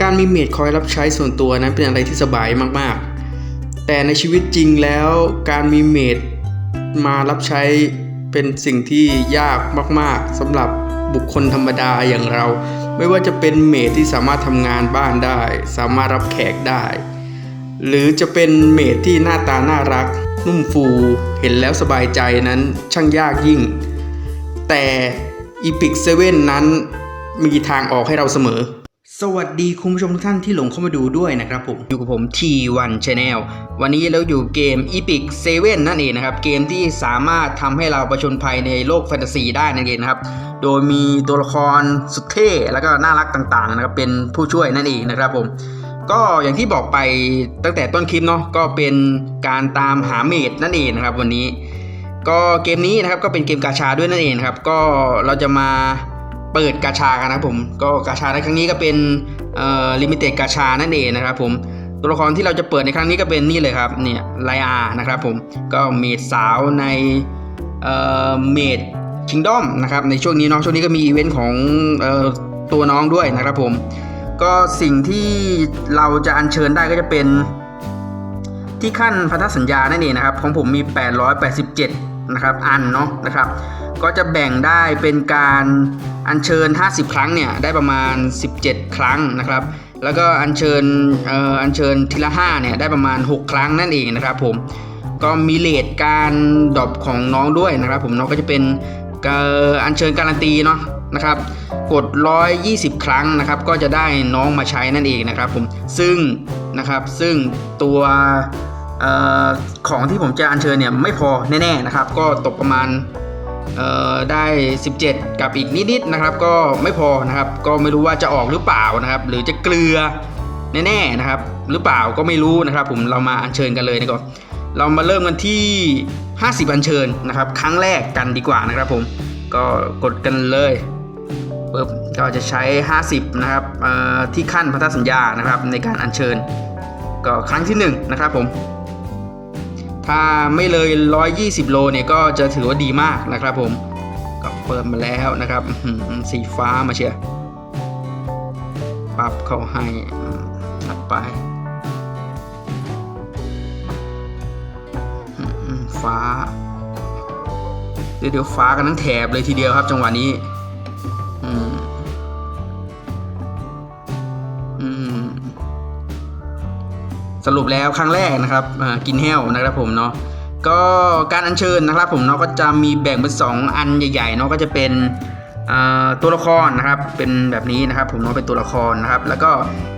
การมีเมดคอยรับใช้ส่วนตัวนั้นเป็นอะไรที่สบายมากๆ แต่ในชีวิตจริงแล้วการมีเมดมารับใช้เป็นสิ่งที่ยากมากๆสำหรับบุคคลธรรมดาอย่างเรา ไม่ว่าจะเป็นเมดที่สามารถทำงานบ้านได้ สามารถรับแขกได้ หรือจะเป็นเมดที่หน้าตาน่ารัก นุ่มฟู เห็นแล้วสบายใจนั้นช่างยากยิ่ง แต่ Epic 7นั้นมีทางออกให้เราเสมอ สวัสดีคุณผู้ชมทุกท่านที่หลงเข้ามาดูด้วยนะครับผม อยู่กับผม T1 Channel วันนี้เราอยู่เกม Epic 7 นั่นเองนะครับ เกมที่สามารถทำให้เราประชนภัยในโลกแฟนตาซีได้นั่นเองนะครับ โดยมีตัวละครสุดเท่แล้วก็น่ารักต่างๆนะครับเป็นผู้ช่วยนั่นเองนะครับผม ก็อย่างที่บอกไปตั้งแต่ต้นคลิปเนาะก็เป็นการตามหาเมดนั่นเองนะครับ วันนี้ ก็เกมนี้นะครับก็เป็นเกมกาชาด้วยนั่นเองครับก็เราจะมา เปิดกาชากันนะครับผมก็กาชาในครั้งนี้ก็เป็นลิมิเต็ดกาชานั่นเองนะครับผมตัวละครที่เราจะเปิดในครั้งนี้ก็เป็นนี่เลยครับเนี่ยไลอานะครับผมก็เมดสาวในเมดคิงดอมนะครับในช่วงนี้เนาะช่วงนี้ก็มีอีเวนต์ของออตัวน้องด้วยนะครับผมก็สิ่งที่เราจะอัญเชิญได้ก็จะเป็นที่ขั้นพันธสัญญานั่นเองนะครับของผมมี 887 นะครับอันเนาะนะครับ ก็จะแบ่งได้เป็นการ อัญเชิญ 50 ครั้งเนี่ยได้ประมาณ 17 ครั้งนะครับ แล้วก็อัญเชิญเอ่ออัญเชิญทีละ5เนี่ยได้ประมาณ 6 ครั้งนั่นเองนะครับผมก็มีเลทการดรอปของน้องด้วยนะครับ ผมน้องก็จะเป็นอัญเชิญการันตีเนาะนะครับกด 120 ครั้งนะครับ ก็จะได้น้องมาใช้นั่นเองนะครับผมซึ่งนะครับซึ่งตัวออของที่ผมจะอัญเชิญเนี่ยไม่พอแน่ๆนะครับ ก็ตกประมาณ ได้ 17 กับอีกนิดๆนะครับ ก็ไม่พอนะครับ ก็ไม่รู้ว่าจะออกหรือเปล่านะครับ หรือจะเกลือแน่ๆนะครับ หรือเปล่าก็ไม่รู้นะครับ ผมเรามาอัญเชิญกันเลยดีกว่าเรามาเริ่มกันที่ 50 อัญเชิญนะครับ ครั้งแรกกันดีกว่านะครับ ผมก็กดกันเลยปึ๊บก็จะใช้ 50 นะครับที่ขั้นพันธสัญญานะครับ ในการอัญเชิญ ก็ครั้งที่1นะครับผม ถ้าไม่เลย 120 โลเนี่ยก็จะถือว่าดีมากนะครับผมก็เปิดมาแล้วนะครับสีฟ้ามาเชียร์ปรับเข้าให้ถัดไปฟ้า เดี๋ยวฟ้ากันทั้งแถบเลยทีเดียวครับจังหวะนี้ สรุปแล้วครั้งแรกนะครับกินแห้วนะครับผมเนาะก็การอัญเชิญนะครับผมเนาะก็จะมีแบ่งเป็นสองอันใหญ่ๆเนาะก็จะเป็นตัวละครนะครับเป็นแบบนี้นะครับผมเนาะเป็นตัวละครนะครับแล้วก็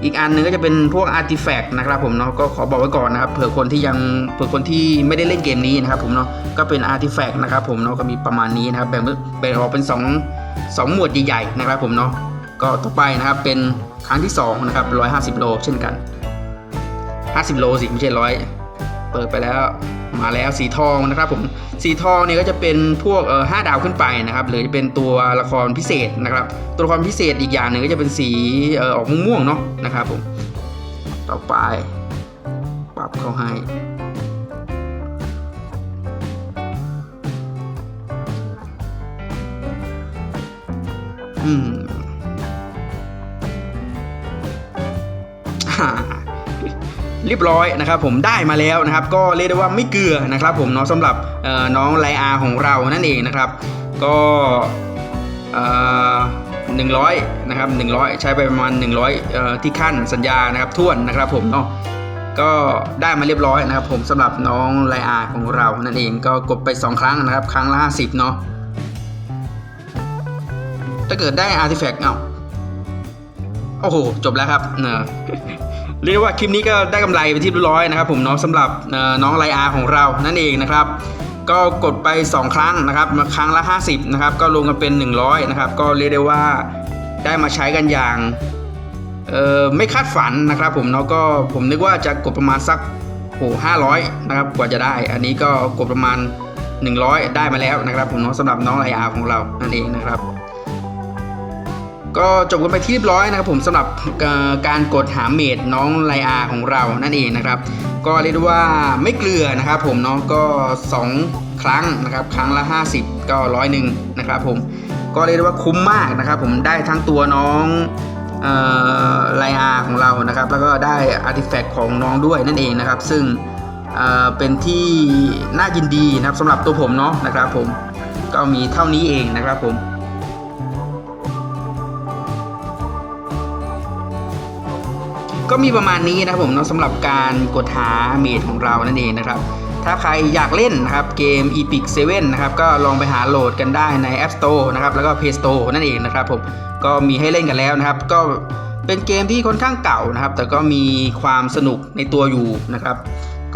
อีกอันหนึงก็จะเป็นพวกอาร์ติแฟกต์นะครับผมเนาะก็ขอบอกไว้ก่อนนะครับเผื่อคนที่ยังเผื่อคนที่ไม่ได้เล่นเกมนี้นะครับผมเนาะก็เป็นอาร์ติแฟกต์นะครับผมเนาะก็มีประมาณนี้นะครับแบ่งแบ่งออกเป็นสองสองหมวดใหญ่ๆนะครับผมเนาะก็ต่อไปนะครับเป็นครั้งที่สองนะครับ150 โลเช่นกัน 50 โลสิไม่ใช่ร้อยเปิดไปแล้วมาแล้วสีทองนะครับผมสีทองเนี่ยก็จะเป็นพวกเอ่อห้าดาวขึ้นไปนะครับหรือจะเป็นตัวละครพิเศษนะครับ ตัวละครพิเศษอีกอย่างหนึ่งก็จะเป็นสีเอ่อออกม่วงๆเนาะนะครับผมต่อไปปรับเข้าให้อืมอ่า เรียบร้อยนะครับผมได้มาแล้วนะครับก็เรียกได้ว่าไม่เกลือนะครับผมเนาะสำหรับน้องไลอาของเรานั่นเองนะครับก็หนึ่งร้อยนะครับหนึ่งร้อยใช้ไปประมาณ100เอ่อที่ขั้นสัญญานะครับท่วนนะครับผมเนาะก็ได้มาเรียบร้อยนะครับผมสำหรับน้องไลอาของเรานั่นเองก็กดไป 2 ครั้งนะครับ ครั้งละ50เนาะถ้าเกิดได้อาร์ติแฟกต์เอ้าโอ้โห จบแล้วครับเนอะ เรียกว่าคลิปนี้ก็ได้กำไรไปที่ร้อยนะครับผมเนาะสำหรับน้องไลอาของเรานั่นเองนะครับ ก็กดไป 2 ครั้งนะครับมาครั้งละ 50นะครับก็รวมกันเป็น 100นะครับก็เรียกได้ว่าได้มาใช้กันอย่างไม่คาดฝันนะครับ ผมเนาะก็ผมนึกว่าจะกดประมาณสักโห500นะครับกว่าจะได้ อันนี้ก็กดประมาณ 100 ได้มาแล้วนะครับ ผมเนาะสำหรับน้องไลอาของเรานั่นเองนะครับ ก็จบกันไปที่เรียบร้อยนะครับผมสำหรับการกดหาเมดน้องไลอาของเรานั่นเองนะครับ ก็เรียกว่าไม่เกลือนะครับผมเนาะก็ 2 ครั้งนะครับ ครั้งละ 50 ก็ร้อยหนึ่งนะครับผมก็เรียกว่าคุ้มมากนะครับ ผมได้ทั้งตัวน้องเอ่อไลอาของเรานะครับ แล้วก็ได้อาร์ติแฟกต์ของน้องด้วยนั่นเองนะครับ ซึ่งเเป็นที่น่ายินดีนะครับสำหรับตัวผมเนาะนะครับผมก็มีเท่านี้เองนะครับผม ก็มีประมาณนี้นะครับผมเนาะสำหรับการกดหาเมดของเรานั่นเองนะครับ ถ้าใครอยากเล่นนะครับเกม Epic 7 นะครับก็ลองไปหาโหลดกันได้ใน App Store นะครับแล้วก็ Play Store นั่นเองนะครับผมก็มีให้เล่นกันแล้วนะครับ ก็เป็นเกมที่ค่อนข้างเก่านะครับ แต่ก็มีความสนุกในตัวอยู่นะครับ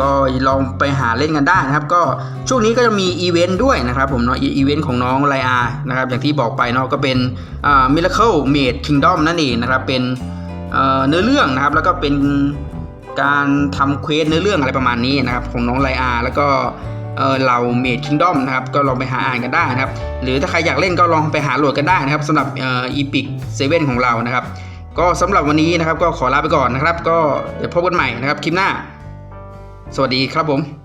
ก็ลองไปหาเล่นกันได้นะครับ ก็ช่วงนี้ก็จะมีอีเวนต์ด้วยนะครับผมเนาะอีเวนต์ของน้องไลอานะครับอย่างที่บอกไปเนาะก็เป็นอ่า Miracle Made Kingdom นั่นเองนะครับเป็น เนื้อเรื่องนะครับแล้วก็เป็นการทำเควสเนื้อเรื่องอะไรประมาณนี้นะครับของน้องไลอาแล้วก็เราเมดคิงดอมนะครับก็ลองไปหาอ่านกันได้นะครับ หรือถ้าใครอยากเล่นก็ลองไปหาโหลดกันได้นะครับสำหรับเอ่อ Epic 7ของเรานะครับ ก็สำหรับวันนี้นะครับก็ขอลาไปก่อนนะครับ ก็เดี๋ยวพบกันใหม่นะครับคลิปหน้า สวัสดีครับผม